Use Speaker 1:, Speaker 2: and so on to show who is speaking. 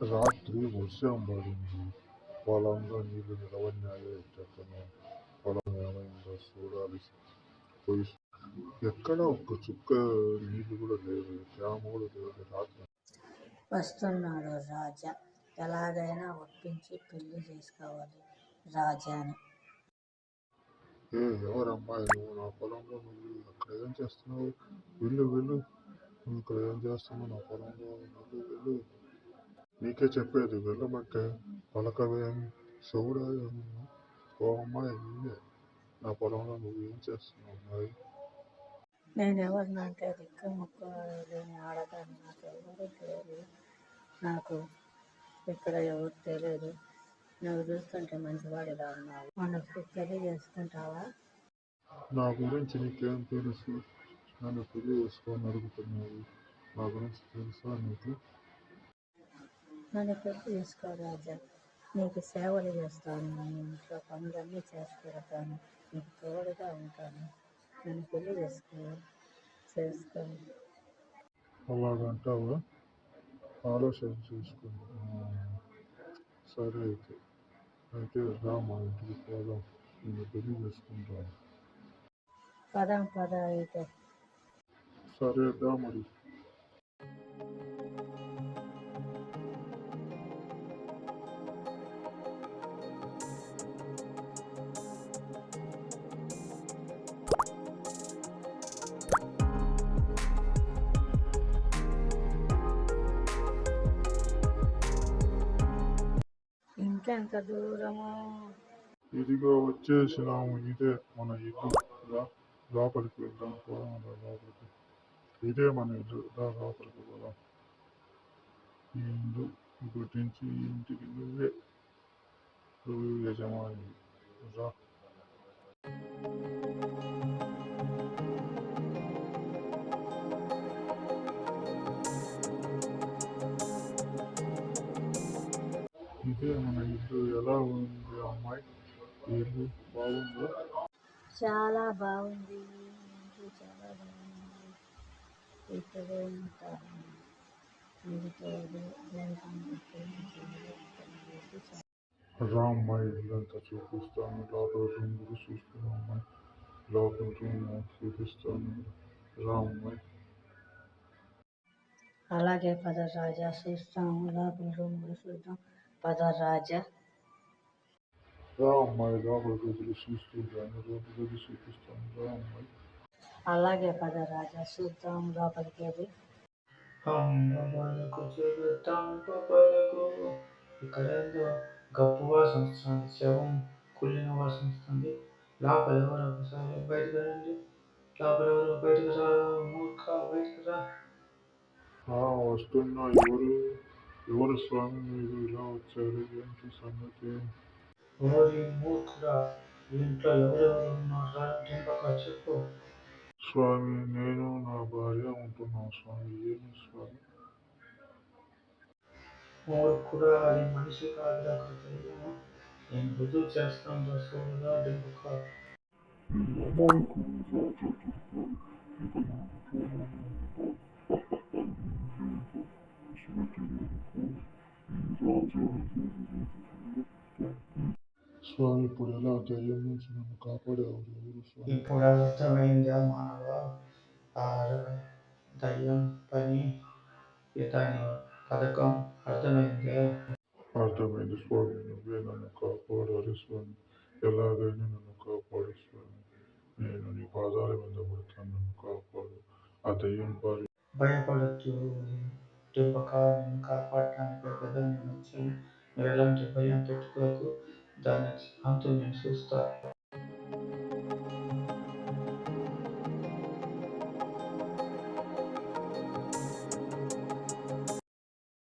Speaker 1: రాత్రి వర్షం పడింది. పొలంలో నీళ్ళు నిలవన్నాయో ఎట్టెట్టనో పొలం ఏమైందో సూడాలి పోయి ఎక్కడ ఒక్క చుక్క నీళ్ళు కూడా లేవు తేమ కూడా లేదు రాత్రి
Speaker 2: వస్తున్నాడు రాజా. ఎలాగైనా ఒప్పించి పెళ్ళి చేసుకోవాలి రాజాని.
Speaker 1: ఏ ఎవరమ్మాయి నువ్వు నా పొలంలో నువ్వు అక్కడ ఏం చేస్తున్నావు? వెళ్ళు వెళ్ళు. నువ్వు ఇక్కడ ఏం చేస్తున్నావు? నా పొలంలో వెళ్ళు వెళ్ళు. నీకే చెప్పేది వెళ్ళమంటే పలకవేమి శివుడా ఓ అమ్మాయి నా పొలంలో నువ్వు ఏం చేస్తున్నావు అమ్మాయి
Speaker 2: నేను ఎవరినంటే దిక్కు ముక్కు లేని ఆడదాన్ని నాకు ఎవరు తెలియదు. నాకు ఇక్కడ ఎవరు తెలియదు. నువ్వు చూస్తుంటే మంచివాడిగా ఉన్నావు మనకు పెళ్ళి చేసుకుంటావా?
Speaker 1: నా గురించి నీకేం తెలుసు? నన్ను పెళ్ళి చేసుకొని అడుగుతున్నావు నా గురించి తెలుసా నీకు?
Speaker 2: నన్ను పెళ్ళి చేసుకో రాజా? నీకు సేవలు చేస్తాను నీ ఇంట్లో పనులన్నీ చేసి పెడతాను నీకు తోడుగా ఉంటాను. నన్ను పెళ్ళి చేసుకో చేసుకో.
Speaker 1: అలాగంటావా ఆలోచన చేసుకుని సరే అయితే. అయితే రా మా ఇంటికి పోదాం. నేను పెళ్ళి చేసుకుంటాను.
Speaker 2: పదాం పద అయితే.
Speaker 1: సరే దా మరి.
Speaker 2: ఎంత దూరము.
Speaker 1: ఇదిగో వచ్చేసినాము ఇదే మన ఇల్లు. రా లోపలికి వెళ్దాం పోదాం రా లోపలికి. ఇదే మన ఇల్లు. రా లోపలికి పోదాం. ఈ ఇల్లు గుర్తించి ఇంటికి నువ్వే. నువ్వు యజమాని. రా. ఇదే మన ఇల్లు ఎలా ఉంది అమ్మాయి ఈ ఇల్లు బాగుందా
Speaker 2: చాలా బాగుంది. ఇంట్లో చాలా బాగుంది. ఇక్కడే ఉంటాను. మీరు తోడు లేకుండా
Speaker 1: రా అమ్మాయి ఇల్లంతా చూపిస్తాను లోపల రూమ్ కూడా చూస్తున్నాం అమ్మాయి లోపల రూమ్ చూపిస్తాను రా అమ్మాయి
Speaker 2: అలాగే పద రాజా చూస్తాము. లోపల రూమ్ కూడా చూద్దాం. పద రాజా
Speaker 1: రా అమ్మాయి లోపల గదులు చూస్తుంటాను లోపల గది చూపిస్తాను రా అమ్మాయి
Speaker 2: అలాగే పద రాజా చూద్దాం లోపలికి వెళ్ళి.
Speaker 3: అమ్మవాళ్ళకు చెబుతాం గప్పు వాసన వస్తుంది శవం కుళ్ళిన వాసన వస్తుంది లోపల ఎవరు ఒకసారి బయటకు రండి. లోపల ఎవరు బయటకు రా మూర్ఖ బయటకు రా.
Speaker 1: వస్తున్నా ఎవరు? ఎవరు స్వామి మీరు ఇలా వచ్చారు ఏంటి సంగతి
Speaker 3: ఓరి మూర్ఖుడా ఈ ఇంట్లో ఎవరెవరు ఉన్నారా దింపక చెప్పు
Speaker 1: స్వామి నేను నా భార్య ఉంటున్నాం స్వామి ఏమి స్వామి
Speaker 3: మూర్ఖుడా అది మనిషి కాదురా కృతజ్ఞ నేను రుజువు చేస్తాను చూడగా దింపక
Speaker 1: స్వామి ఇప్పుడు ఎలా దయ్యం నుంచి నన్ను కాపాడేవారు ఎవరు? స్వామి.
Speaker 3: ఇప్పుడు అర్థమైందా మానవ ఆ దయ్యం పని దాని పథకం అర్థమైందా?
Speaker 1: అర్థమైంది స్వామి. నువ్వే నన్ను కాపాడాలి స్వామి. ఎలాగైనా నన్ను కాపాడు స్వామి. నేను నీ పాదాల మీద పడతాను నన్ను కాపాడు. ఆ దయ్యం పారి
Speaker 3: భయపడద్దు. దింపక నేను కాపాడటానికి కదా నేను వచ్చాను మీరు ఎలాంటి భయం పెట్టుకోకు దాని అంతు నేను చూస్తాను